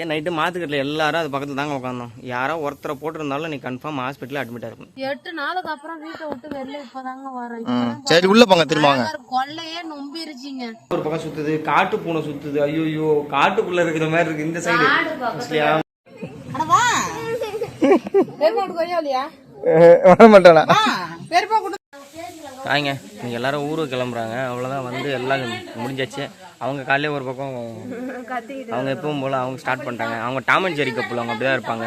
ஏன் நைட்டு மாத்துக்கட்டில் எல்லாரும் அது பக்கத்துல தாங்க உட்காந்தோம் யாரோ ஒருத்தரை போட்டிருந்தாலும் நீ கன்ஃபார்ம் ஹாஸ்பிட்டலில் அட்மிட் இருக்கும் எட்டு நாளுக்கு அப்புறம் வீட்டை விட்டு வெளில இப்பதாங்க வரேன் சரி உள்ள போங்க திரும்ப கொள்ளையே நொம்பிருச்சுங்க. ஒரு பக்கம் சுத்துது காட்டு பூனை சுத்துது. ஐயோ காட்டுக்குள்ள இருக்கிற மாதிரி இருக்கு இந்த சைடு இல்லையா? வர மாட்டானா? தாங்க இன்னைக்கு எல்லாரும் ஊருக்கு கிளம்புறாங்க. அவ்வளோதான் வந்து எல்லாம் முடிஞ்சாச்சு. அவங்க காலையில ஒரு பக்கம் அவங்க எப்பவும் போல அவங்க ஸ்டார்ட் பண்ணிட்டாங்க. அவங்க டாம் அண்ட் ஜெரி கப்புள் அவங்க அப்படிதான் இருப்பாங்க.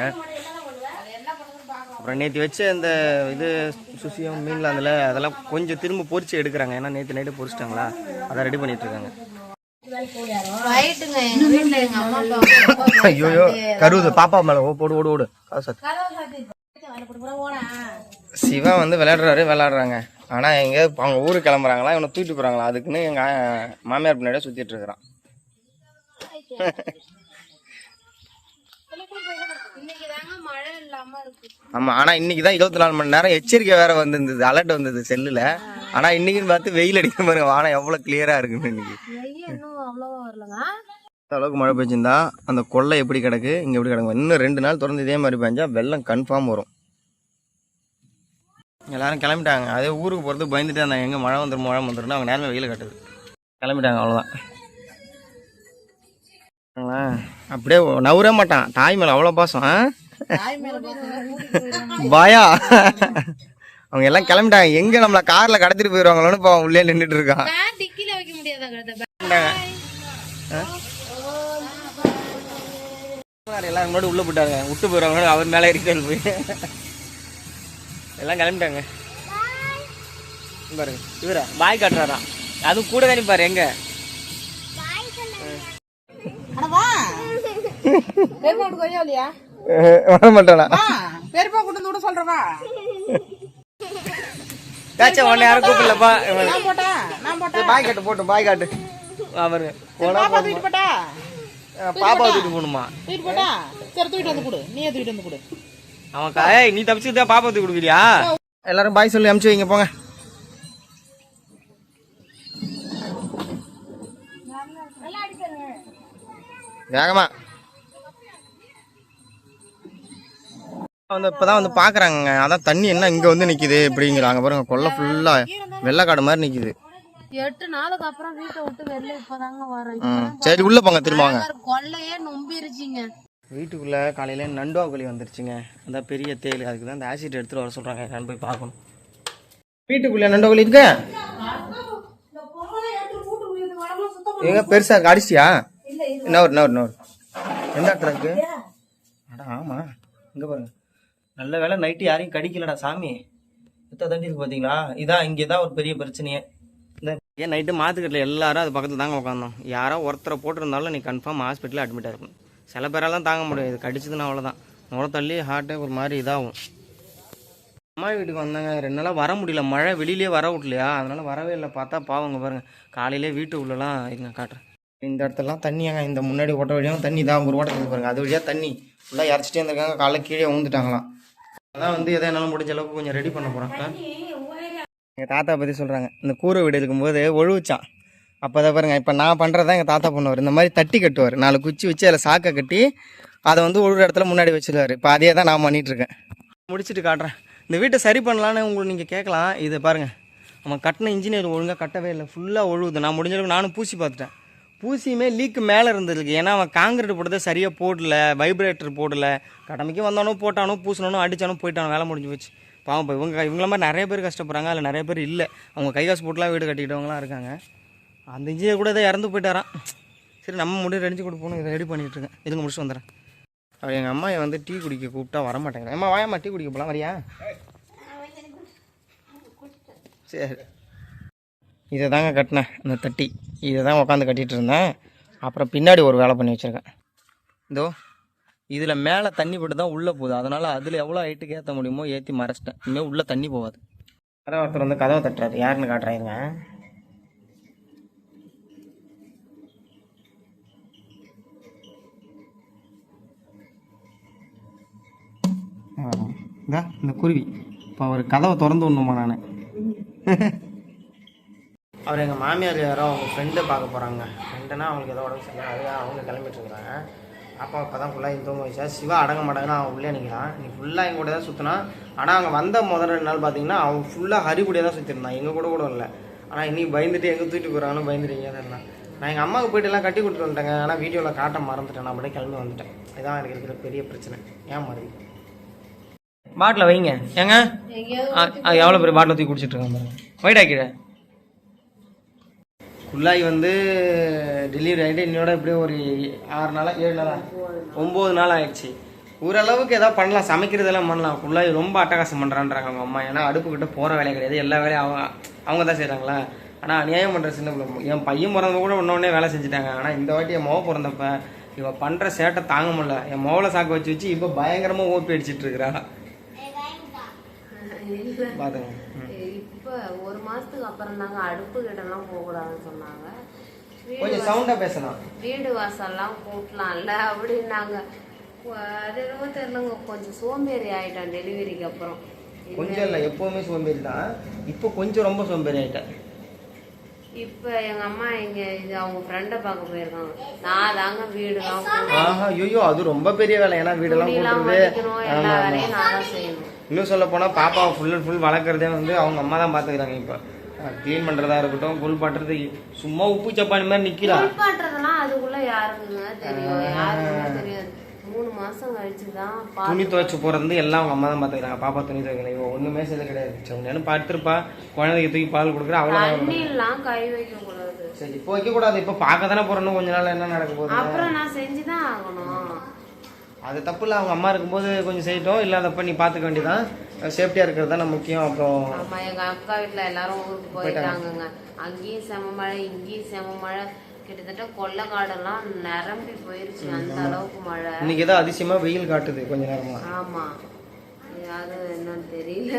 அப்புறம் நேற்று வச்ச இந்த இது சுசியம் மீன்லாம் அதில் அதெல்லாம் கொஞ்சம் திரும்ப பொரிச்சு எடுக்கிறாங்க. ஏன்னா நேற்று நைட்டு பொரிச்சிட்டாங்களா? அதை ரெடி பண்ணிட்டு இருக்காங்க. ரைட்டுங்க எங்க வீட்டுல எங்க அம்மா அப்பா ஐயோ கருவுது பாப்பா மேல ஓ போடு ஓடு ஓடு. சிவா வந்து விளையாடுறாரு விளையாடுறாங்க. ஆனால் எங்கே அவங்க ஊருக்கு கிளம்புறாங்களா இவனை தூக்கிட்டு போகிறாங்களா அதுக்குன்னு எங்கள் மாமியார் பின்னாடியே சுற்றிட்டு இருக்கிறான். ஆமாம் ஆனால் இன்னைக்கு தான் இருபத்தி நாலு மணி நேரம் எச்சரிக்கை வேற வந்திருந்தது அலர்ட் வந்தது செல்லில். ஆனால் இன்னைக்குன்னு பார்த்து வெயில் அடிக்கிற பாருங்க வானம் எவ்வளோ கிளியராக இருக்குன்னு இன்னைக்கு. இந்த அளவுக்கு மழை பெய்ஞ்சிருந்தா அந்த கொள்ளை எப்படி கிடக்கு இங்கே எப்படி கிடக்கு? இன்னும் ரெண்டு நாள் தொடர்ந்து இதே மாதிரி பெஞ்சா வெள்ளம் கன்ஃபார்ம் வரும். எல்லாரும் கிளம்பிட்டாங்க. அதே ஊருக்கு போகிறது பயந்துட்டே இருந்தாங்க. எங்கே மழை வந்துடும் மழை வந்துடும் அவங்க நேரமே வெயில் கட்டுது. கிளம்பிட்டாங்க அவ்வளோதான் அப்படியே நவுற மாட்டான். தாய் மேலே அவ்வளோ பாசம் பயா பாயா? அவங்க எல்லாம் கிளம்பிட்டாங்க. எங்க நம்மள கார்ல கடத்திட்டு போயிருவாங்களோன்னு இப்போ உள்ளே நின்றுட்டு இருக்கான் எல்லாரும் முன்னாடி உள்ள போயிட்டாங்க. விட்டு போயிருவாங்க அவர் மேலே ஏறிட்டு போய் எல்லாம் கிளம்பிட்டாங்க. பாருங்க இவரா பாய் காட்டுறாராம் அதுவும் கூட தானே பாரு எங்க? வர மாட்டானா? பெரியப்பா கொண்டு வந்து விட சொல்றவா? உன்னை யாரும் கூப்பிடலப்பா. பாய் காட்டு போட்டு பாய் காட்டு. அவரு. பாப்பா தூக்கிட்டு போட்டா? பாப்பா தூக்கிட்டு போகணுமா? தூக்கிட்டு போட்டா? சரி தூக்கிட்டு வந்து கொடு. நீயே தூக்கிட்டு வந்து கொடு. அவன் காய் நீ தப்பிச்சுட்டு பாப்பா தூக்கி கொடுக்குறியா? எல்லாரும் பாய் சொல்லி அமுச்சு வைங்க போங்க. வேகமா. வந்து இப்பதான் வந்து பாக்குறாங்க அதான் தண்ணி என்ன இங்க வந்து நிக்குது இப்படிங்கிறாங்க. பாருங்க கொல்லை ஃபுல்லா வெள்ளக்காடு மாதிரி நிக்குது. எட்டு நாளுக்கு அப்புறம் வீட்டை விட்டு வெளில இப்பதாங்க வரேன் ம், சரி உள்ள போங்க திரும்ப வாங்க. நொம்பிருச்சுங்க. வீட்டுக்குள்ளே காலையில் நண்டுவா கோழி வந்துருச்சுங்க. அந்த பெரிய தேல் அதுக்கு தான் இந்த ஆசிட் எடுத்துகிட்டு வர சொல்கிறாங்க நான் போய் பார்க்கணும். வீட்டுக்குள்ள கோழி இருக்கு? எங்க பெருசா அடிச்சியா இன்னொரு இன்னொரு இன்னொரு எந்த இடத்துல இருக்கு? அடா ஆமா. இங்கே பாருங்க. நல்ல வேலை நைட்டு யாரையும் கடிக்கலடா சாமி. எத்தனை தண்டி இருக்கு பார்த்தீங்களா இதான் இங்கே தான் ஒரு பெரிய பிரச்சனையே. இந்த ஏன் நைட்டு மாத்துக்கட்டில் எல்லாரும் அது பக்கத்தில் தாங்க உட்காந்தோம் யாரோ ஒருத்தரை போட்டிருந்தாலும் நீ கன்ஃபார்ம் ஹாஸ்பிட்டலில் அட்மிட் ஆயிருக்கும் சில பேரெல்லாம் தாங்க முடியாது இது கடிச்சதுன்னா அவ்வளோதான் முறை தள்ளி ஹார்ட்டே ஒரு மாதிரி இதாகும். அம்மா வீட்டுக்கு வந்தாங்க. ரெண்டு நாளாக வர முடியல. மழை வெளியிலே வர விடலையா? அதனால வரவே இல்லை. பார்த்தா பாவங்க பாருங்க. காலையிலே வீட்டு உள்ளலாம். இருங்க காட்டுறேன். இந்த இடத்துலலாம் தண்ணியாங்க இந்த முன்னாடி ஓட்ட வழியாகவும் தண்ணி தான். ஒரு ஓட்டத்துக்கு பாருங்க. அது வழியாக தண்ணி ஃபுல்லாக இறச்சிட்டே இருந்திருக்காங்க காலைல கீழே ஊந்துட்டாங்களாம் அதான் வந்து எதை என்னாலும் முடிஞ்ச அளவுக்கு கொஞ்சம் ரெடி பண்ண போகிறேன் எங்கள் தாத்தா பற்றி சொல்கிறாங்க இந்த கூரை வீடு இருக்கும்போது ஒழுவிச்சான் அப்போ தான் பாருங்கள் இப்போ நான் பண்ணுறதான் எங்கள் தாத்தா பண்ணுவார். இந்த மாதிரி தட்டி கட்டுவார். நாலு குச்சி வச்சு அதில் சாக்கை கட்டி அதை வந்து ஒரு இடத்துல முன்னாடி வச்சுருவார். இப்போ அதே தான் நான் பண்ணிகிட்ருக்கேன் முடிச்சுட்டு காட்டுறேன். இந்த வீட்டை சரி பண்ணலான்னு உங்களுக்கு நீங்கள் கேட்கலாம். இதை பாருங்கள் அவன் கட்டின இன்ஜினியர் ஒழுங்காக கட்டவே இல்லை. ஃபுல்லாக ஒழுகுது நான் முடிஞ்சளவுக்கு நானும் பூசி பார்த்துட்டேன். பூசியுமே லீக்கு மேலே இருந்திருக்கு. ஏன்னா அவன் காங்கிரீட் போட்டதே சரியாக போடல. வைப்ரேட்டர் போடல. கடமைக்கு வந்தானோ போட்டானோ பூசினானோ அடிச்சானோ போயிட்டானோ வேலை முடிஞ்சு போச்சு. பாவம் இப்போ இவங்க இவங்கள மாதிரி நிறைய பேர் கஷ்டப்படுறாங்க. அதில் நிறைய பேர் இல்லை. அவங்க கை காசு போட்டுலாம் வீடு கட்டிக்கிட்டவங்களாம் இருக்காங்க. அந்த இன்ஜினியர் கூட இதை இறந்து போயிட்டாரான் சரி நம்ம முடிவு ரெடிஞ்சு கொடுப்போம் இதை ரெடி பண்ணிகிட்ருக்கேன் இருக்கேன். இதுங்க முடிச்சு வந்துடுறேன். அவர் எங்கள் அம்மாவை வந்து டீ குடிக்க கூப்பிட்டா வர மாட்டேங்கிறேன் அம்மா வாயம்மா டீ குடிக்க போகலாம் வரியா? சரி. இதை தாங்க கட்டினேன் இந்த தட்டி. இதை தான் உட்காந்து கட்டிகிட்டு இருந்தேன். அப்புறம் பின்னாடி ஒரு வேலை பண்ணி வச்சுருக்கேன். இதோ இதில் மேலே தண்ணி போட்டு தான் உள்ளே போகுது. அதனால் அதில் எவ்வளோ ஹைட்டுக்கு ஏற்ற முடியுமோ ஏற்றி மறைச்சிட்டேன். இனிமேல் உள்ளே தண்ணி போகாது. அதான் ஒருத்தர் வந்து கதவை தட்டுறாரு. யாருன்னு காட்டுறாருங்க இந்தா இந்த குருவி. இப்போ அவர் கதவை திறந்து விடணுமா நான்? அவர் எங்கள் மாமியார் யாரோ அவங்க ஃப்ரெண்டை பார்க்க போகிறாங்க ஃப்ரெண்டுனா அவங்களுக்கு ஏதோ உடம்பு சரியில்லை. அதுதான் அவங்க கிளம்பிட்டு இருக்காங்க அப்போ தான் ஃபுல்லாக தூங்க வச்சா சிவா அடங்க மாட்டாங்கன்னா அவன் உள்ளே நிற்கிறான் நீ ஃபுல்லாக எங்கள் கூட தான் சுற்றினான் ஆனால் அங்கே வந்த முதல் ரெண்டு நாள் பார்த்தீங்கன்னா அவன் ஃபுல்லாக ஹரி கூடயே தான் சுற்றிருந்தான் எங்கள் கூட கூட இல்லை ஆனால் இன்றைக்கி பயந்துட்டு எங்கே தூக்கிட்டு போகிறாங்கன்னு பயந்துட்டீங்க தான் நான் எங்கள் அம்மாவுக்கு போய்ட்டு எல்லாம் கட்டி கொடுத்துட்டு வந்துட்டேங்க. ஆனால் வீடியோவில் காட்ட மறந்துட்டேன். நான் அப்படியே கிளம்பி வந்துட்டேன். இதான் எனக்கு இருக்கிற பெரிய பிரச்சனை. ஏன் மறந்து பாட்டில் வைங்க. ஏங்க? எவ்வளோ பெரிய பாட்டில் தூக்கி குடிச்சிட்டு இருக்காங்க பாருங்க. வைடா கீழே குள்ளாய் வந்து டெலிவரி ஆகிட்டு என்னோட இப்படியே ஒரு ஆறு நாளா ஏழு நாளா ஒம்பது நாள் ஆயிடுச்சு. ஓரளவுக்கு ஏதாவது பண்ணலாம் சமைக்கிறதெல்லாம் பண்ணலாம். குள்ளாய் ரொம்ப அட்டகாசம் பண்ணுறான்றாங்க அவங்க அம்மா. ஏன்னா அடுப்புக்கிட்ட போகிற வேலையே கிடையாது. எல்லா வேலையும் அவங்க அவங்க தான் செய்கிறாங்களா ஆனால் அநியாயம் பண்ணுற சின்ன பிள்ளை. என் பையன் பிறந்தப்ப கூட ஒன்றே வேலை செஞ்சுட்டாங்க. ஆனால் இந்த வாட்டி என் மொவ பிறந்தப்ப இவ பண்ணுற சேட்டை தாங்க முடியல. என் மொவலை சாக்க வச்சு வச்சு இப்போ பயங்கரமாக ஓப்பி அடிச்சிட்டு இருக்கிறா. ம். இப்ப ஒரு மாசத்துக்கு அப்புறம் தாங்க அடுப்பு கிட்டலாம் போக கூடாதுன்னு சொன்னாங்க. கொஞ்சம் சவுண்டாக பேசலாம். வீடு வாசல்லாம் கூட்டலாம்ல அப்படின்னாங்க. அது என்னமோ தெரியலங்க. கொஞ்சம் சோம்பேறி ஆயிட்டேன் டெலிவரிக்கு அப்புறம். கொஞ்சம் இல்லை எப்போவுமே சோம்பேறி தான். இப்போ கொஞ்சம் ரொம்ப சோம்பேறி ஆயிட்டேன். இப்ப எங்க அம்மா இங்க இது அவங்க ஃப்ரெண்டை பார்க்க போயிருக்காங்க. நான் தாங்க வீடுலாம். ஆஹா ஐயோ அது ரொம்ப பெரிய வேலை. ஏன்னா வீடெல்லாம் மடிக்கணும் எல்லா வேலையும் நான் தான் செய்யணும். இன்னும் சொல்ல போனால் பாப்பாவை ஃபுல் அண்ட் ஃபுல் வளர்க்குறதே வந்து அவங்க அம்மா தான் பார்த்துக்கிறாங்க இப்போ. க்ளீன் பண்ணுறதா இருக்கட்டும் புல் பாட்டுறது சும்மா உப்பு சப்பானி மாதிரி நிற்கிறா தெரியாது. மூணு மாசம் கழிச்சு தான் துணி துவைச்சு போகிறது எல்லாம் அவங்க அம்மா தான் பார்த்துக்கிறாங்க பாப்பா துணி துவைக்கல இவன் ஒன்றுமே செய்யறது கிடையாது. நேரம் பார்த்துருப்பா குழந்தைக்கு தூக்கி பால் கொடுக்குறா அவ்வளோ தண்ணிலாம் கை வைக்க கூடாது. சரி இப்போ வைக்கக்கூடாது இப்போ பார்க்க தானே போகிறோன்னு கொஞ்ச நாள் என்ன நடக்க போகுது? அப்புறம் நான் செஞ்சுதான் ஆகணும். அது தப்பு இல்லை அவங்க அம்மா இருக்கும்போது கொஞ்சம் செய்யட்டும். இல்லாதப்ப நீ பார்த்துக்க வேண்டியதான் சேஃப்டியாக இருக்கிறது தானே முக்கியம். அப்புறம் ஆமா எங்க அக்கா வீட்டுல எல்லாரும் ஊருக்கு போயிட்டாங்கங்க. அங்கேயும் செம மழை இங்கேயும் செம மழை. கிட்டத்தட்ட கொள்ளைக்காடெல்லாம் நிரம்பி போயிருச்சு அந்த அளவுக்கு மழை. இன்னைக்கு ஏதோ அதிசயமாக வெயில் காட்டுது கொஞ்ச நேரமா. ஆமா. அது என்னன்னு தெரியல.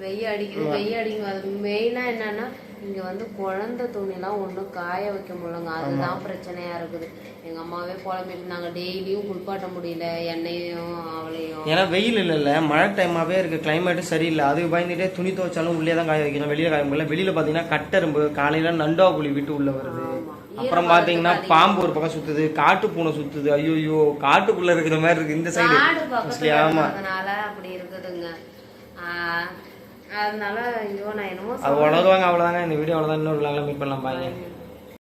வெய்ய அடிக்குது வெய்ய அடிக்கும் அது மெயினா என்னன்னா இங்க வந்து குழந்தை துணிலாம் ஒண்ணும் காய வைக்க முடியலங்க. அதுதான் பிரச்சனையா இருக்குது. எங்க அம்மாவே புலம்பிட்டு இருந்தாங்க டெய்லியும் குளிப்பாட்ட முடியல. என்னையும் அவளையும் ஏன்னா வெயில் இல்லைல்ல. மழை டைமாகவே இருக்குது கிளைமேட்டும் சரியில்லை. அதுக்கு பயந்துட்டே துணி துவைச்சாலும் உள்ளே தான் காய வைக்கணும். வெளியில் காய முடியல. வெளியில் பார்த்தீங்கன்னா கட்டெரும்பு காலையில் நண்டா குழி விட்டு உள்ள வருது. அப்புறம் பார்த்தீங்கன்னா பாம்பு ஒரு பக்கம் சுத்துது. காட்டு பூனை சுத்துது. ஐயோ காட்டுக்குள்ள இருக்கிற மாதிரி இருக்கு இந்த சைடு ஆமா. இருக்கிறதுனால அப்படி இருக்குதுங்க. அதனால ஐயோ நான் என்னமோ அது உணர்வாங்க அவ்வளோதாங்க இந்த வீடியோ அவ்வளோதான் இன்னொரு மீட் பண்ணலாம் பாருங்க